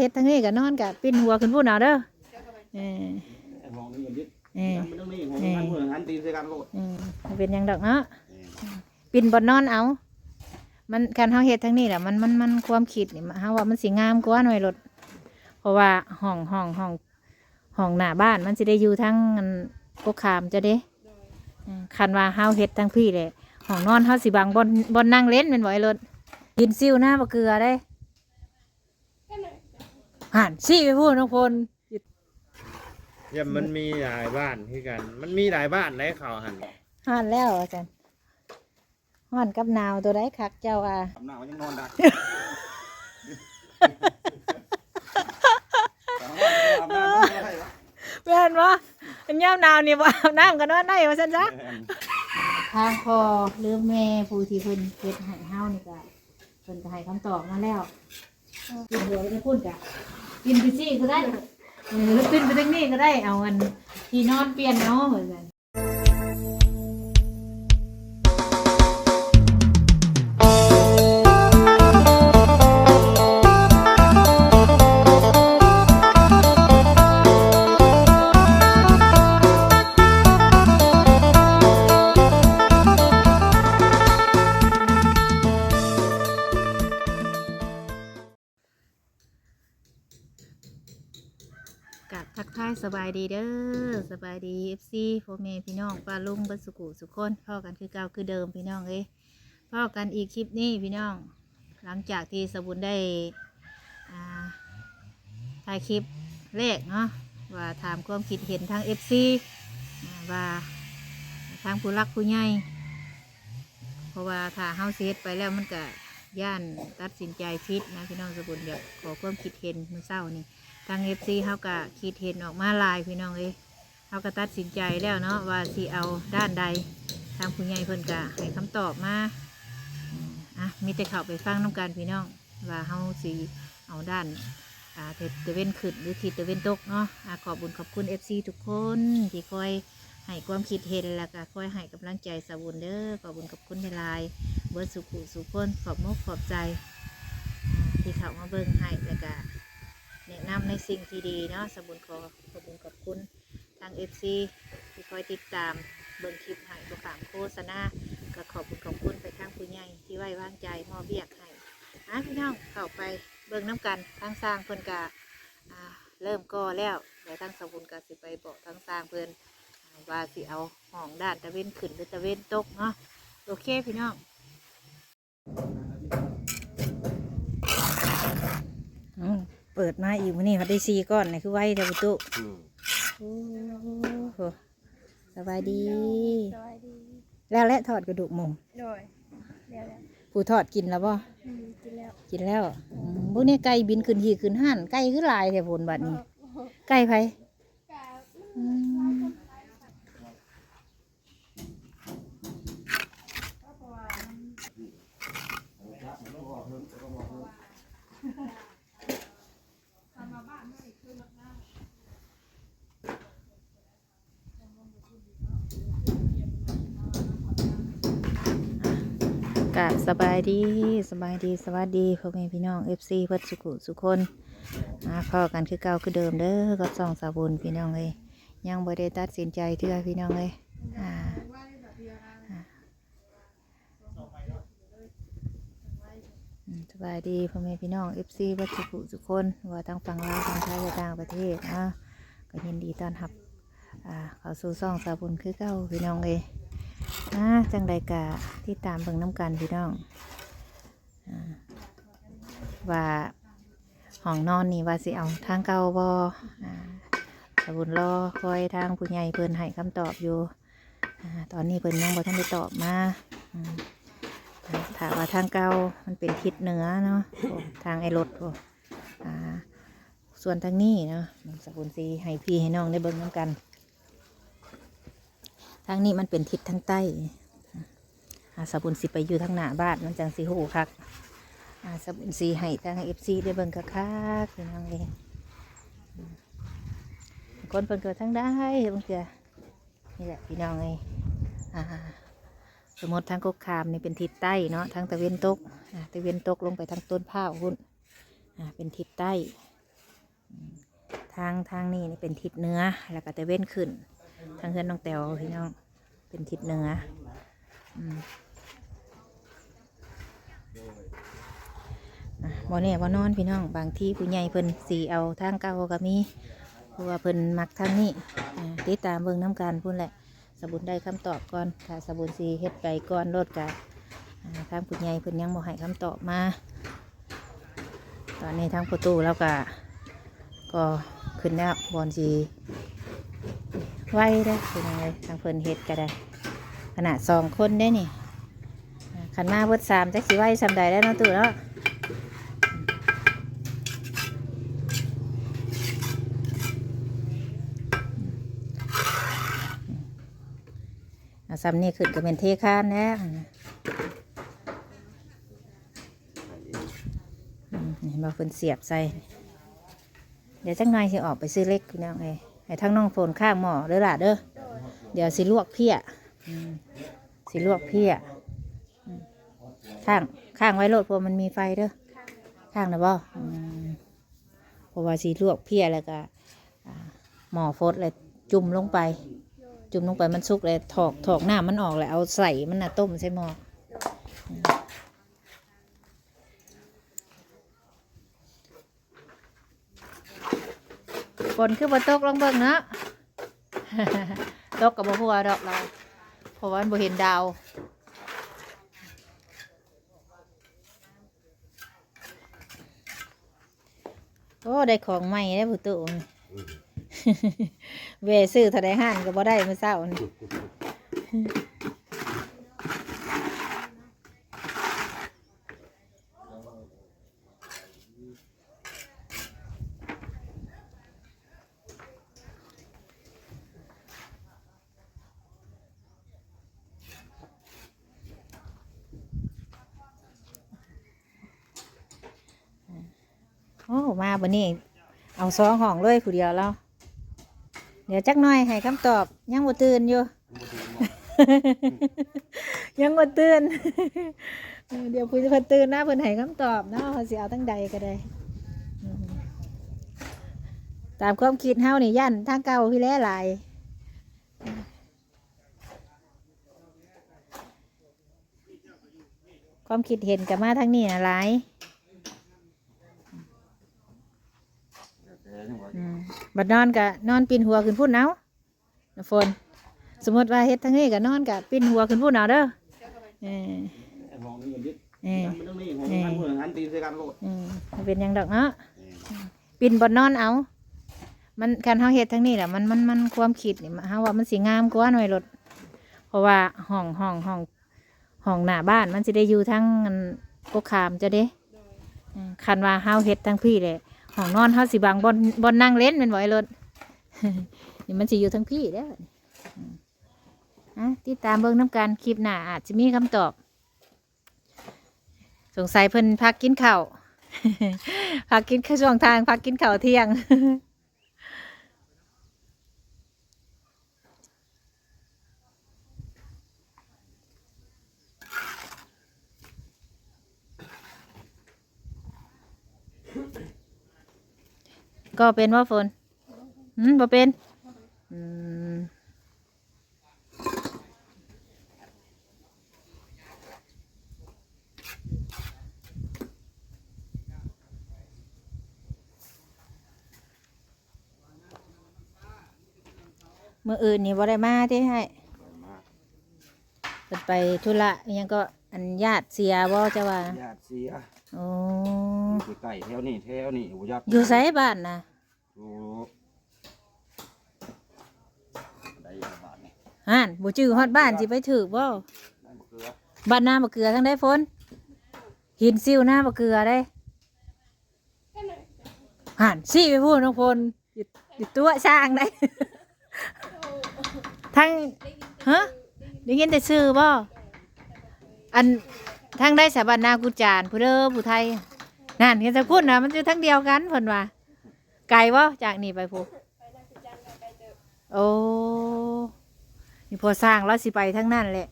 เฮ็ดทั้งนี้ก็นอนก็ปิ้นหัวขึ้นพูดเอาเด้อเออห้องนี้ยึดเออมันต้องมีห้องนั้นเพื่อนหันตีนใส่กันโลดเออบ่เป็นยังดอกเนาะปิ้นบ่นอนเอา มันการเฮาเฮ็ดทั้งนี้แหละมันมันมันความคิดนี่เฮาว่ามันสิงามกว่าหน่อยรถเพราะว่าห้องห้องห้องห้องหน้าบ้านมันสิได้อยู่ทั้งกกขามจะเด้คันว่าเฮาเฮ็ดทั้งพี่แหละห้องนอนเฮาสิบังบอนบอนนั่งเล่นแม่นบ่ไอ้รถยินซิวหน้าบ่เกลือได้ หันซี่ไปพูดน้องพลอย่ามันมีหลายบ้านคือกัน มันมีหลายบ้านได้เขาหันหันแล้วอาจารย์หันกับหนาวตัวได้คักเจ้าอะทำหน้ามันยังนอนได้อาบน้ำไม่ได้วะเพื่อนวะเป็นย่ำหนาวนี่บ่อาบน้ำกันนอนได้ว่าซั่นจ้ะทางพอหรือแม่ผู้ที่เพิ่นเฮ็ดให้เฮานี่ก็เพิ่นก็ให้คำตอบมาแล้ว กินหัวไปจะพูดกะกินไปซี่ก็ได้เออกินไปทางนี้ก็ได้เอาอันที่นอนเปลี่ยนเอาเหมือนกัน กับทักทายสบายดีเด้อสบายดี FC พ่อแม่พี่น้องป้าลุงบัสุกุสุขคนพ่อกันคือเก่าคือเดิมพี่น้องเอ้ยพ่อกันอีกคลิปนี้พี่น้อง หลังจากที่สบุญได้ถ่ายคลิปแรกเนาะว่าถามความคิดเห็นทาง FC อ่าว่าทางผู้รักผู้ใหญ่เพราะว่าถ้าเฮาเสียไปแล้วมันก็ย่านตัดสินใจผิดนะพี่น้องสบุญอยากขอความคิดเห็นมือเช้านี่ ทาง FC เขาก็คิดเห็นออกมาลายพี่น้องเอ้ยเขาก็ตัดสินใจแล้วเนาะว่าสิเอาด้านใด ทางผู้ใหญ่เพิ่นก็ให้คำตอบมาอะมีแต่เข้าไปฟังน้ำกันพี่น้อง ว่าเฮาสิเอาด้านอ่าทิศตะเวนขึ้นหรือทิศตะเวนตกเนาะอะขอบบุญขอบคุณ FC ทุกคนที่คอยให้ความคิดเห็นแล้วก็คอยให้กำลังใจสาวบุญเด้อขอบบุญขอบคุณในลายเบิร์ดสุขุสุขคนขอบมกขอบใจอ่าที่เขามาเบิ่งให้แล้วก็ แนะนำในสิ่งที่ดีเนาะสมบุญขอขอบคุณขอบคุณทางเอฟซีที่คอยติดตามเบิ่งคลิปให้ตัวขามโฆษณาก็ขอบคุณขอบคุณไปทางผู้ใหญ่ที่ไว้วางใจมอบเบียกให้อะพี่น้องเข้าไปเบิ่งน้ำกันทางสร้างเพิ่นกะอ่าเริ่มก่อแล้วเดี๋ยวทางสมบุญกะสิไปบอกทางสร้างเพิ่นว่าสิเอาห้องด้านตะเวนขึ้นหรือตะเวนตกเนาะโอเคพี่น้องอืม เปิดมาอีกมื้อนี้เขาได้ซีก้อนนี่คือไว้แต่ประตูโอ้โหสบายดี สวัสดีแล้วและทอดกระดูกหมูโดยเดี๋ยวแล้วผู้ทอดกินแล้วบ่อืมกินแล้วกินแล้วอืมพวกนี้ไก่บินขึ้นที่ขึ้นห่านไก่คือหลายแถวผลบัดนี้ ไก่ไผ กับสบายดีสบายดีสวัสดีพ่อแม่พี่น้อง FC เพื่อนสุขุสุคนมาพอกันคือเก่าคือเดิมเด้อก็ส่องสาบุญพี่น้องเลยยังบ่ได้ตัดสินใจเทื่อพี่น้องเลยอ่าอ่าอืมสบายดีพ่อแม่พี่น้อง FC เพื่อนสุขุสุคนว่าทั้งฝั่งลาวฝั่งไทยและต่างประเทศนะก็ยินดีต้อนรับอ่าเข้าสู่ส่องสาบุญคือเก่าพี่น้องเลย นะจังใดกะที่ตามเบิ่งน้ำกันพี่น้องอว่าห้องนอนนี่ว่าสิเอาทางเก่าบ่อ่าสบุญรอคอยทางผู้ใหญ่เพิ่นให้คำตอบอยู่อตอนนี้เพิ่นยังบ่ทันได้ตอบมาถามว่าทางเก่ามันเป็นทิศเหนือเนาะทางไอ้รถส่วนทางนี้เนาะสบุญสีให้พี่ให้น้องได้เบิ่งน้ำกัน ทางนี้มันเป็นทิศทางใต้อาสบุญสิไปอยู่ทางหน้าบ้านมันจังสีหูคักอาสบุญสีให้ทางเอฟซีได้เบิ่งคักคักพี่น้องเองคนเพิ่นเกิดทางได้บางเถื่อนี่แหละพี่น้องเองอ่าสมมติทางกกขามนี่เป็นทิศใต้เนาะทางตะเวนตกตะเวนตกลงไปทางต้นผ้าหุ่นเป็นทิศใต้ ทางทางนี้นี่เป็นทิศเนื้อแล้วก็ตะเวนขึ้น ทางเพื่อนน้องแตวพี่น้อง เป็นทิศเหนืออืมอะบ่แน่บ่นอนพี่น้องบางที่ผู้ใหญ่เพิ่นสีเอาทางเก่าก็มีเพราะว่าเพิ่นมักทางนี้อ่าติดตามเบิ่งน้ำกันพุ่นแหละ สบุนได้คำตอบก่อนถ้าสบุนสีเฮ็ดไปก่อนรถกะทางผู้ใหญ่เพิ่นยังบ่ให้คำตอบมา ตอนนี้ทางประตูแล้วก็ก็ขึ้นแล้วบอลสี ไว้ได้อเป็นยังไงทางเพิ่นเฮ็ดก็ได้ ขนาดสองคนได้นี่ขันมาเบิดสามจักสิไว้สำใดได้วเนาะตู่เนาะซ้ำนี่ขึ้นก็เป็นเทคานแล้วนี่มาเพิ่นเสียบใส่ เดี๋ยวจักหน่อยสิออกไปซื้อเล็กพี่น้องเอ้ย ให้ทั้งน้องโฟนข้างหม้อเด้อล่ะเด้อเดี๋ยวสิลวกเพี้ยอืมสิลวกเพี้ยอืมข้างข้างไว้โลดเพราะมันมีไฟเด้อข้างนะบ่อืมเพราะว่าสิลวกเพี้ยแล้วก็อ่าหม้อฟดเลยจุ่มลงไป จุ่มลงไปมันสุกเลยถอกถอกหน้ามันออกเลยเอาใส่มันน่ะต้มใส่หม้ออืม ฝนคือบ่ตกลองเบิ่งเนาะตกกับบ่หัวดอกเราเพราะว่ามันบ่เห็นดาวโอ้ได้ของใหม่ได้ผู้ตุนี่เวซื้อทะเลห้านก็บ่ได้เมื่อเช้านี่ โอ้มาบันนี้ เอาซองห้องเลยผู้เดียวแล้วเดี๋ยวจักหน่อยให้คำตอบยังบ่ตื่นอยู่ ยังบ่ตื่นเดี๋ยวพิ่นเพิ่นตื่นนะเพิ่นให้คำตอบเนาะเขาสิเอาตั้งใดก็ได้ ตามความคิดเฮานี่ย่านทางเก่าพี่แลหลายความคิดเห็นกับมาทางนี้นะหลาย อืมบัดนอนกะนอนปีนหัวขึ้นพุ่นเอาน้ำฝนสมมติว่าเฮ็ดทางนี้กะนอนกะปีนหัวขึ้นพุ่นเอาเด้อเออมองนี่มันยึดเออมันต้องนี่มองหันมือหันตีนใส่กันโลดอืมมันเป็นหยังดอกเนาะปีนบนนอนเอา มันการเฮาเฮ็ดทั้งนี้แหละมันมันมันความคิดนี่เฮาว่ามันสิงามกว่าหน่อยรถเพราะว่าห้องห้องห้องห้องหน้าบ้านมันสิได้อยู่ทั้งอันกกขามจะเด้อืมคันว่าเฮาเฮ็ดทั้งพี่เลย ห้องนอนเฮาสิบางบนบนนั่งเล่นแมันบ่ไอ้รถนี่มันสิอยู่ทั้งพี่เด้ออืมอะติดตามเบิ่งน้ำกันคลิปหน้าอาจจะมีคำตอบ สงสัยเพิ่นพักกินข้าวพักกินข้าวช่วงทางพักกินข้าวเที่ยง ก็เป็นว่าฝนอืมบ่เป็นอืมมื่ออื่นนี่บ่ได้มาที่ให้เปิดไปธุระอิหยังก็อันญาติเสียบ่จะว่าญาติเสีย โอ้อยู่ใกล้แถวนี้แถวนี้บ่อยากอยู่ไสบ้านนะอยู่ได้บาทนี่ห่านบ่จื้อฮอดบ้านสิไปถือบ่ได้บ่เกลือบ้านหน้าบะเกลือทั้งได้ฝนหินซิวหน้าบะเกลือได้ห่านซี่ไปพูดน้องพลอยู่อยู่ตัวช่างได้ ทั้งฮะได้ยินแต่ชื่อบ่อัน ทั้งได้สาบันนากุจานผู้เด้อผู้ไทยนั่นกันจะพูดนะมันจะทั้งเดียวกันเพิ่นว่า ไกลบ่จากนี่ไปพูโอ้นี่พอสร้างแล้วสิไปทั้งนั้นแหละ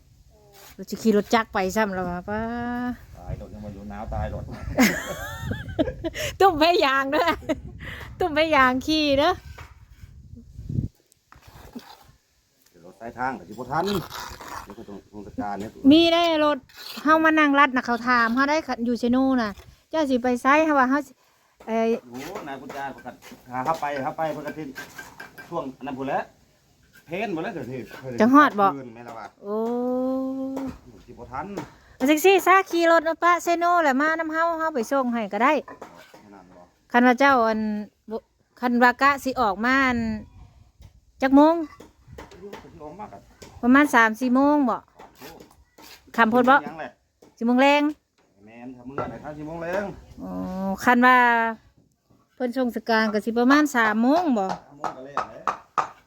เราจะขี่รถจักรไปซ้ำแล้วว่าป้าตายโดดยังมาอยู่หนาวตายโดดตุ้มไปยางเด้อตุ้มไปยางขี่เด้อเดี๋ยวรถสายทางกับสิบทัน เดี๋ยวก็ต้องต้องจัดการเนี่ยมีได้รถเฮามานั่งรัดน่ะเขาถามเฮาได้อยู่เชนูน่ะ เจ้าสิไปไสเฮาว่าเฮาสิเอ้ยโอ้นายกุญจาประกาศหาเข้าไปเข้าไปประกาศที่ช่วงอันนั้นพูดแล้วเพนหมดแล้วเดี๋ยวนี้จังฮอดบ่คืนแม่ละว่าโอ้สิบทันเอาจังซี่ซาขี่รถมาปะเชนูแหละมานํเฮาเฮาไปส่งให้ก็ได้ขนาดบ่คันว่าเจ้าอันบ่คันว่ากะสิออกมาอันจักโมงรู้สึกที่ออกมากอะ ประมาณ3-4โมงบ่โอ้คำพูดบ่ยังแหละสิโมงแรงแมนทำเมื่อไหร่ครับสิบโมงแรงอ๋อคันว่าเพิ่นส่งสการก็สิประมาณ3โมงบ่สามโมงก็เลยเลย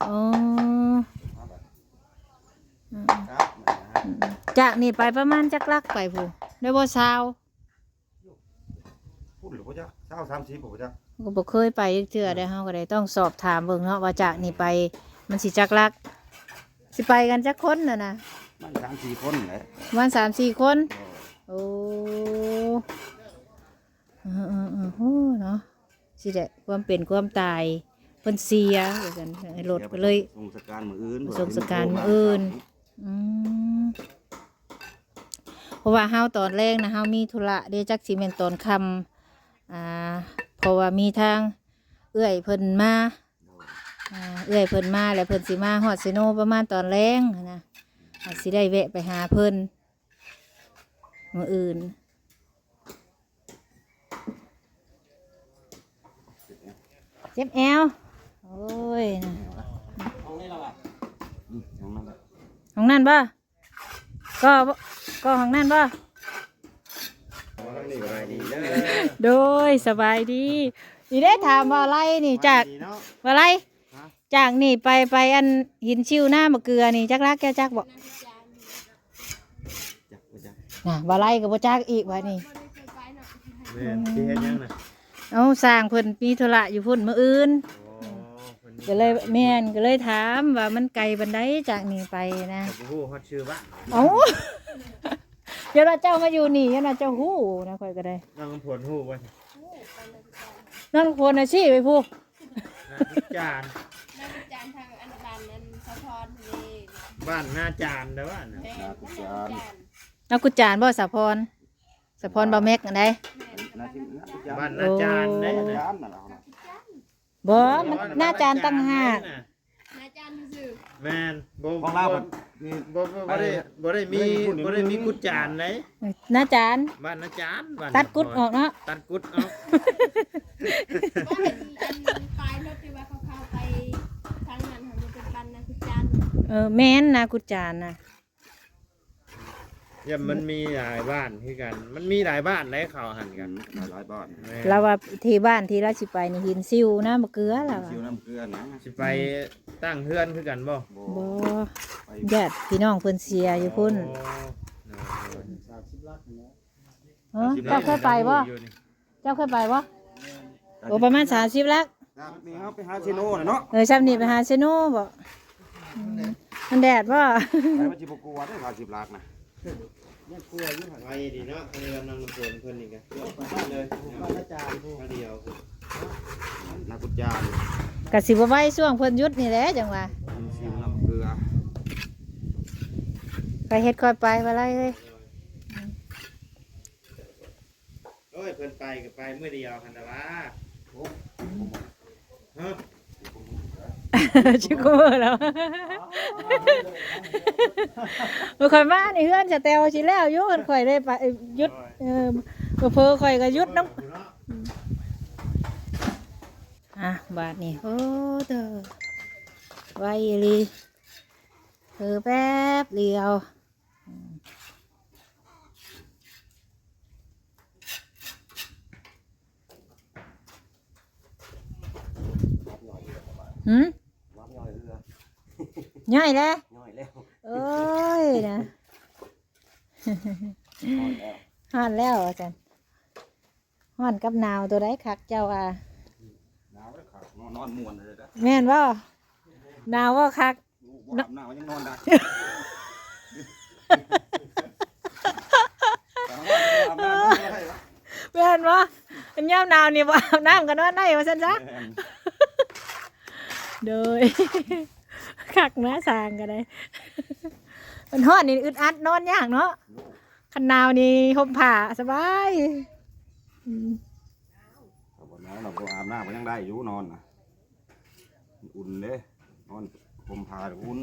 อ๋อมาแบบอืมครับนะฮะจากนี่ไปประมาณจักลักไปผู้ได้บ่ซาวพูดหรือว่าจะเช้าสามสิบผมจะก็บ่เคยไปจักเทื่อได้เฮาก็ได้ต้องสอบถามเบิ่งเนาะว่าจากนี่ไปมันสิจักลัก สิไปกันจักคนน่ะนะมันสามสี่คนเลยประมาณ3-4คน โอ้เออเออเออโหเนาะสิได้ความเป็นความตายเพิ่นเสียว่าซั่นไอ้รถก็เลย ส่งสการมืออื่นส่งสการมื้ออื่น อืมเพราะว่าเฮาตอนแรกนะเฮามีธุระเดยวจักสิแม่นตอนค่ำอ่าเพราะว่ามีทาง เอื้อยเพิ่นมาอ่า เอื้อยเพิ่นมาแล้วเพิ่นสิมาฮอดซิโนประมาณตอนแรงหั้นนะอาจสิได้แวะไปหาเพิ่นมื้ออื่นเจ็บแอวโอ้ยนะเอานี่ละว่ะอืมเอานั่นแหละห้องนั่นบ่ก็บ่ก็ห้องนั่นบ่สบายดีเด้อโดยสบายดีนี่ได้ถามว่าอะไรนี่จากสบยดีเนาะว่าอะไรฮะ จากนี่ไปไปอันหินชิวหน้ามะเกลือนี่จักรักแกจักบอกจักบ่จักน่ะว่าไรก็บ่จักอีกว่านี่แม่นสิเฮ็ดหยังน่ะเอาสร้างเพิ่นมีธุระอยู่พุ่นมื้ออื่นโอ้เพิ่นก็เลยแม่นก็เลยถามว่ามันไกลบันไดจากนี่ไปนะก็บ่ฮู้ฮอดชื่อบ้านเอ้าเดี๋ยวเราเจ้ามาอยู่นี่เดี๋ยวเราเจ้าฮู้นะค่อยก็ได้น้องผลฮู้บ่นั่นคนอาชีพไปผู้นาจานนักจานทางอันบันนั้นสะพอนทะเล บ้านนาจานเด้อบ้านน่ะแม่นากุจานนักกุจานบ่สะพรสะพรบ่แม็กอันใดนาที่นากุจานบ้านนาจานเด้อนาน่ะจานน่ะเราน่ะบ่มันหน้าจานตั้งห้านาจานซื่อแม่นบ่ของเราแบบนี่บ่บ่บ่ได้บ่ได้มีบ่ได้มีกุดจานไหนหน้าจานบ้านนาจานบ้านตัดกุดออกเนาะตัดกุดออกๆว่าเป็นอันปลายรถที่ว่าเขาเข้าไป เออแม่นนะกุจานนะอย่ามันมีหลายบ้านคือกัน มันมีหลายบ้านหลายเขาหันกักันนหลายบ้านแม่นเราว่าที่บ้านที่ราชิไปนี่หินซิวนะมะเกลือเราซิวน้ำเกลือนะสิไปตั้งเฮือนคือกันบ่บ่บ่ไปญาติพี่น้องเพิ่นเสียอยู่พุ่นโอ้เออเจ้าเคยไปบ่เจ้าเคยไปบ่โอ้ประมาณ30ลักนี่ครับไปหาชิโน่น่ะเนาะเออซ้ํนี่ไปหาเซโนบ่อื มมันแดดบ่ไปมาจิบกลัวได้หาสิบลักนะไปดีเนาะเรือนนางฝนเพิ่นนี่กันเลยบ้านอาจารย์ผู้เดียวนากุจานก็สิบ่ไหวช่วงเพิ่นหยุดนี่แหละจังว่าซิวน้ำเกลือไปเฮ็ดค่อยไปว่าไรเอ้ยโอ้ยเพิ่นไปก็ไปมื้อเดียวหั่นน่ะว่าฮะ ชิกูแล้วบ่ค่อยมานี่เฮือนจะแตวสิแล้วอยู่เพิ่นค่อยได้ไปหยุดเออบ่เพ้อค่อยก็หยุดนำอะบาทนี่โอ้เธอไว้อีหลีเธอแป๊บเดียวหืม วางย่อยเรือ ย่อยแล้วย่อยแล้วโอ้ยนะย่อยแล้วฮ้อนแล้วอาจารย์ฮ้อนกับหนาวตัวใดคักเจ้าอะหนาวแล้วครับนอนนอนม่วนเลยนะแม่นว่าหนาวว่าคักบ่อาบน้ำยังนอนได้อาบน้ำไม่ได้วะแม่นว่าอันยามหนาวนี่บ่อาบน้ำกันนอนได้ว่าซั่นซะแม่นโดย คักนะสางก็ได้ มันฮ้อดนี่อึดอัดนอนยากเนาะคันหนาวนี่ห่มผ้าสบายอืมถ้าบ่นอนเราก็อาบน้ำก็ยังได้อยู่นอนนะอุ่นเด้นอนห่มผ้าอุ่น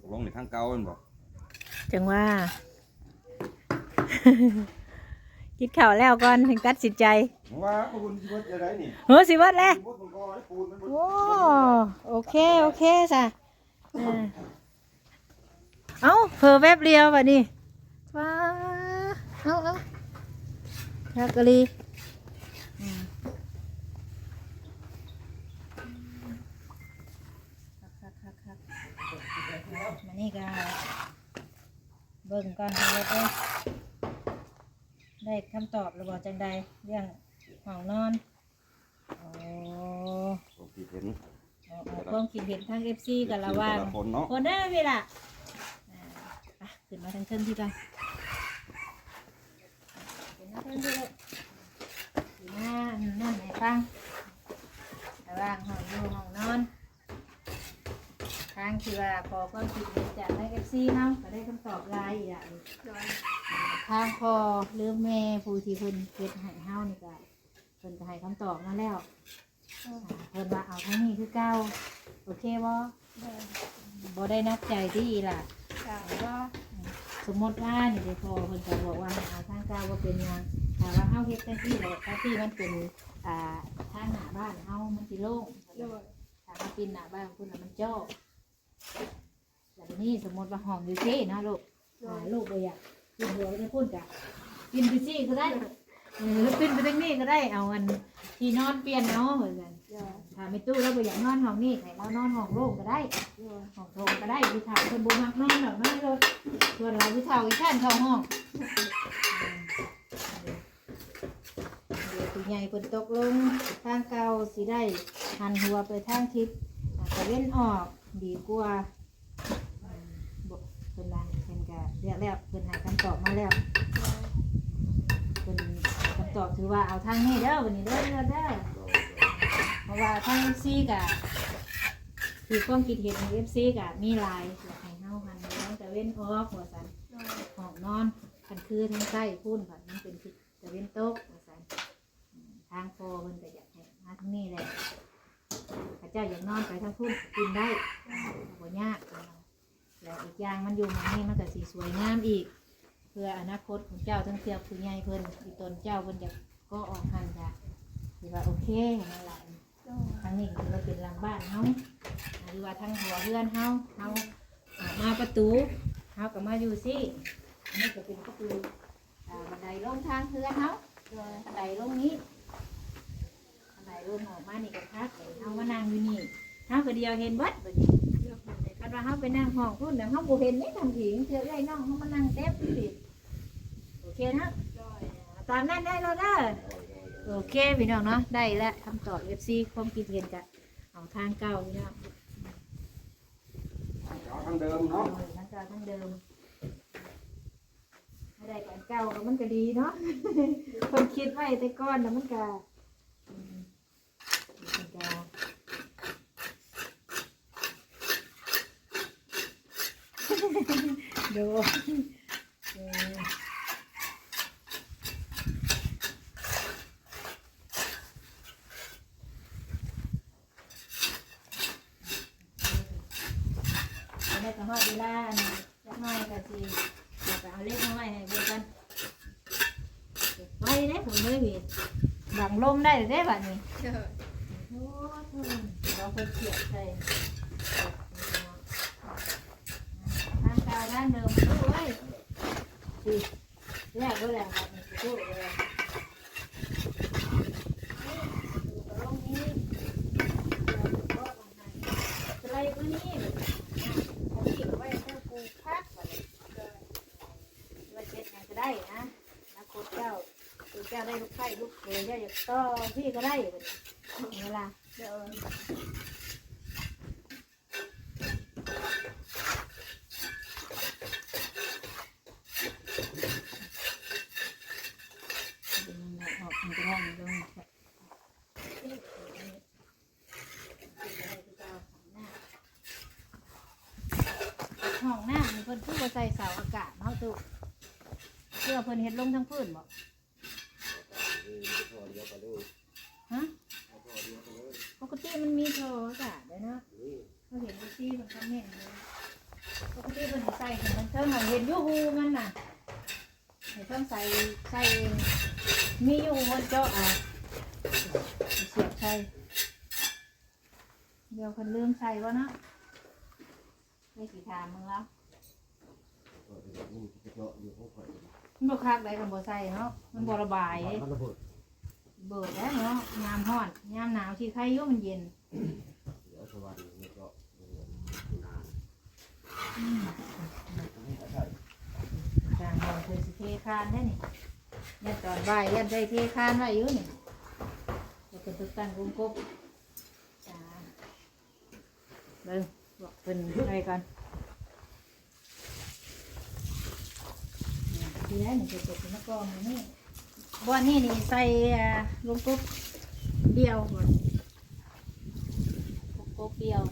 ตกลงในทางเก่าแม่นบ่จังว่า คิดข่าวแล้วก่อนถึงตัดสินใจว่าบ่คุณสิเบิดจะได้นี่เฮ้ยสิวัดแล้วบ่มันก็ได้ปูนมันบ่โอ้โอเคโอเคจ้ะเออเอ้าเพอแวบเดียวแบบนี้ว้าเอ้าเอ้าทักกะลีอืมคักคักคักคัก มานี่ก็เบิ่งก่อนเลยเอ้ยได้คำตอบหรือบอกจังใดเรื่องห้องนอนโอ้ผมคิดเห็นเอาเอาความคิดเห็นทางเอฟซีกับระหว่างแต่ละคนเนาะคนได้เวลาอ่าไปขึ้นมาทางเทิงที่กันขึ้นมาทางเทิงที่เลยขึ้นมานั่นไหนฟังระหว่างห้องอยู่ห้องนอนทางที่ว่าขอความคิดเห็นจากทางเอฟซีเนาะก็ได้คำตอบหลายอีกอย่างโดยทางพอหรือแม่ผู้ที่เพิ่นเฮ็ดให้เฮานี่ก็เพิ่นก็ให้คำตอบมาแล้วเอออ่าเพิ่นว่าเอาเท่านี้คือเก่าโอเคบ่โดยบ่ได้นักใจที่ล่ะค่ะก็สมมติว่านี่เดี๋ยวพอเพิ่นก็บอกว่าให้เอาทางเก่าว่าเป็นหยังถ้าว่าเฮาเฮ็ดจังซี่แหละถ้าที่มันเป็นอ่าทางหน้าบ้านเฮามันสิโล่งโดยถ้าเฮาปินหน้าบ้านคุณน่ะมันจ้อ แล้วทีนี้สมมติว่าห้องอยู่ซี่นะลูกโดอ่ายลูกบ่อยากกินหัวไปพูดกะกินไปซี่ก็ได้เออปินไปทางนี้ก็ได้เอาอันที่นอนเปลี่ยนเอาเหมือนกันโดยถ้าไม่ตู้แล้วบ่อยากนอนห้องนี้ให้เรานอนห้องโล่งก็ได้โดยห้องโถงก็ได้ผู้เฒ่าคนบ่มักนอนดอกน้อยรถส่วนเราผู้เฒ่าอีกท่านเข้าห้องเดี๋ยวผู้ใหญ่เพิ่นตกลงทางเก่าสิได้หันหัวไปทางทิศอ่าตะเว้นออก ดีกว่าบเพิ่นว่าเพิ่นก็เรียกแล้วเพิ่นให้คำตอบมาแล้วเป็นคำตอบถือว่าเอาทางนี้เด้อวันนี้เด้อเด้อเด้อเพราะว่าทางเอฟซีกะคือความคิดเห็นของเอฟซีกะมีหลายอยากให้เฮาหันน้องตะเว้นออกหัวสันห้องนอนคันคือทางใต้พุ่นค่ะมันเป็นทิศตะเว้นตกหัวสันทางโฟมันก็อยากให้มาทางนี้แหละ ข้าเจ้าอยากนอนไปทางพุ่นกินได้บ่ยากแล้วอีกอย่างมันอยู่มองนี้มันก็สีสวยงามอีก เพื่ออนาคตของเจ้าทั้งเทียบผู้ใหญ่เพิ่นอีตนเจ้าเพิ่นจะก็ออกหันจ้ะถือว่าโอเคนั่นแหละโดยทางนี้ถือว่าเป็นหลังบ้านเฮาหรือว่าทางหัวเรือนเฮาเฮามาประตูเฮาก็มาอยู่สิอันนี้ก็เป็นประตูอ่าบันไดลงทางเรือนเฮาบันไดลงนี้ บันไดลงออกมานี่ก็พักเฮามานั่งอยู่นี่เฮาก็เดียวเห็นเบัดบัดนี้คันว่าเฮาไปนั่งห้องพุ่นเดี๋ยวเฮาบ่เห็นนี่ทำผิงเทื่อไอ้น้องเฮามานั่งเต็มสิโอเคนะตามนั้นได้แล้วเด้อโอเคพี่น้องเนาะได้แล้วคำตอบ FC ความคิดเห็นจะเอาทางเก่าพี่น้องทางเดิมเนาะทางเก่าทางเดิมไม่ได้ก่อนเก่าก็มันก็ดีเนาะคนคิดไว้แต่ก่อนนะมันก็อืมมันก็ดูเอออันนี้วลาอันก็ นเก็บไว้เด้ผมเลยพี่บังลมได้เด้บัดนี้โดยโอ้โห เราเพิ่นเสียบใส่ทางกาวด้านเดิมตู้ไว้สิแรกก็แล้วบัดนี้สิตู้เลยลงนี้สไลด์ตัวนี้เอาที่เอาไว้เจ้าปูพักบัดนี้ไว้เจ็ดอันได้ลูกไข่ลูกเขยได้อยากต่อพี่ก็ได้เวลา เดี๋ยวมันออกมันจะห้องห้องน้ำมีเพิ่นคือว่าใส่เสาอากาศเนาตุเพื่อเพิ่นเฮ็ดลงทั้งพื้นบ่ฮะปกติมันมีโถอากาศเลยเนาะเขาเห็นดูซี่มันคอมเมนต์เลยปกติเพิ่นสิใส่ถึงมันเทิงอะเห็นอยูฮูมันน่ะเห็นต้อง ใส่เองมีอยู่บนเจาะอะเสียบใส่เดี๋ยวเพิ่นลืมใส่วะเนาะไม่สีถามมึงแล้วมันบ่คักได้กันบ่ใส่เนาะมันบ่ระบายเด้เบิดแล้วเนาะยามร้อนยามหนาวที่ใครยู่มันเย็นจาง บ่คือสิเทคานได้นี่ยันตอนบ่ายยันได้เทคานไว้อยู่นี่แล้วก็ตึกตั้งกงกบจ้าเบิ่งบอกเพิ่นอะไรกันทีแรกนึ่จะเก็บเป็นมะกองนี่บ้านนี่นี่ใส่อ่าลงกุ๊บเดียวก่อนกุ๊บเดียว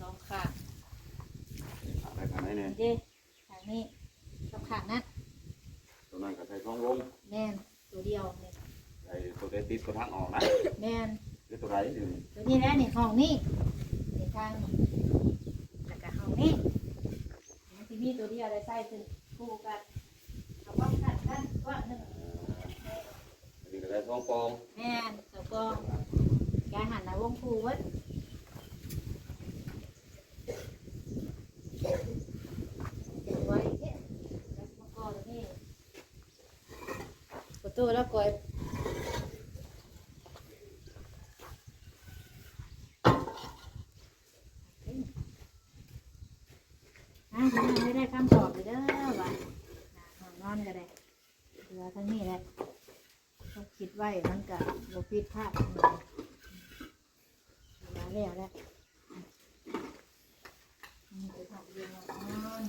สองขาอะไรกันไหนเนี่ยเด้ทางนี้ กับขานั้นตัวนั้นก็ใส่ช่องลมแม่นตัวเดียวเนี่ยใส่ตัวได้ติดตัวทางออกนะแม่นหรือตัวไหนอยู่นี่ตัวนี้แหละนี่ห้องนี้นี่ทางนี่แล้วก็ห้องนี้มันจะมีตัวเดียวได้ใส่ถึงคู่กันเอาว่างกันกันว่างหนึ่งอันนี้ก็ได้ช่องปองแม่นเจ้าก็แกหันนะวงคูเวัดไว้เนี่ยแล้วมาก่อนนี่ ประตูแล้วก่อยอะยังไม่ได้คำตอบเลยเด้อว่ะน่ะนอนก็ได้เหลือทั้งนี้แหละ ต้องคิดไว้มันกับบผิดพลาดมาแล้วแหละนี่ไปทำเรียนนอน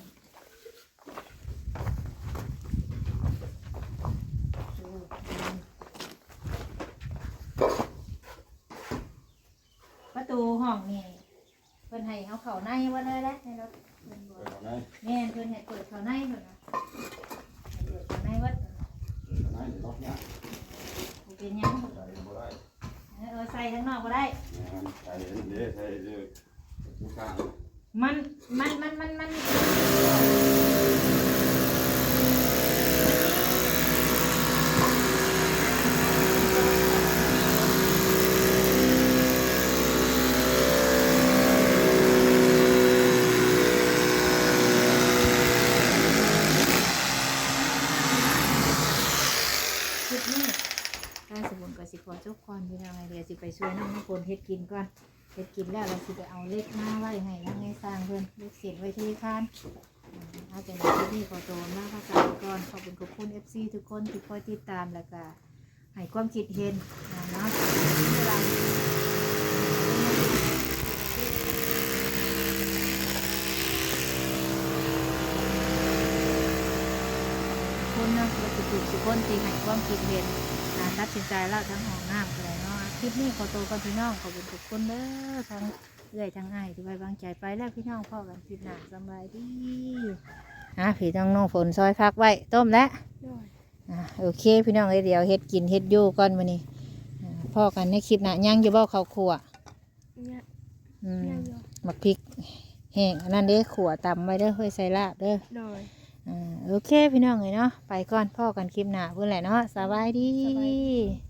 ประตูห้องนี่เพิ่น ให้เอาเข่าในไว้เลยแหละให้รถเพิ่นบอกเปิดเอาไหนแม่นเพิ่นให้เปิดเข่าในเพิ่นนะให้เปิดเข่าในวัดไหนเดี๋ยวล็อกเนี่ยบ่เป็นหยังใส่บ่ได้เออใส่ข้างนอกก็ได้เนี่ยใส่อันนี้ใส่เด้อผู้ข้างมัน มัน มัน มัน มัน คลิปนี้ได้สมุนกับสิขอเจ้าก่อนพี่น้องไอเดียสิไป ช่วยน้องน้ำฝนเฮ็ดกินก่อนเฮ็ดกินแล้วเราสิไปเอาเล็กมาไว้ให้นางไงสร้างเพิ่นเล็กเสียนไว้ที่คานอืมอาจารย์ที่นี่ขอตัวมากค่ะจากก่อนขอบคุณขอบคุณ FC ทุกคนที่คอยติดตามแล้วก็ให้ความคิดเห็นนะเนาะเวลาคนนะเราจะถูกสุกคนที่ให้ความคิดเห็นการตัดสินใจแล้วทั้งห้องน้ำเนาะ คลิปนี้ขอตัวกันพี่น้องขอบคุณทุกคนเด้อทั้งเอื้อยทั้งอ้ายที่ไว้วางใจไปแล้วพี่น้องพ่อกันคลิปหน้าสำบายดีอะพี่น้องน้องฝนซอยพักไว้ต้มแล้วด้วยอะโอเค พี่น้องเอ้ยเดี๋ยวเฮ็ดกินเฮ็ดอยู่ก่อนมื้อนี้อ่าพ่อกันในคลิปหน้าย่างอยู่บ่ข้าวคั่วเนี่ยอืมยังอยู่หมักพริกแห้งอันนั้นเด้ขั่วตำไว้เด้อเฮ้ยใส่ลาบเด้อ โดย อ่าโอเคพี่น้องเอ้ยเนาะไปก่อนพ่อกันคลิปหน้าเพิ่นแหละเนาะสบายดี สบายดี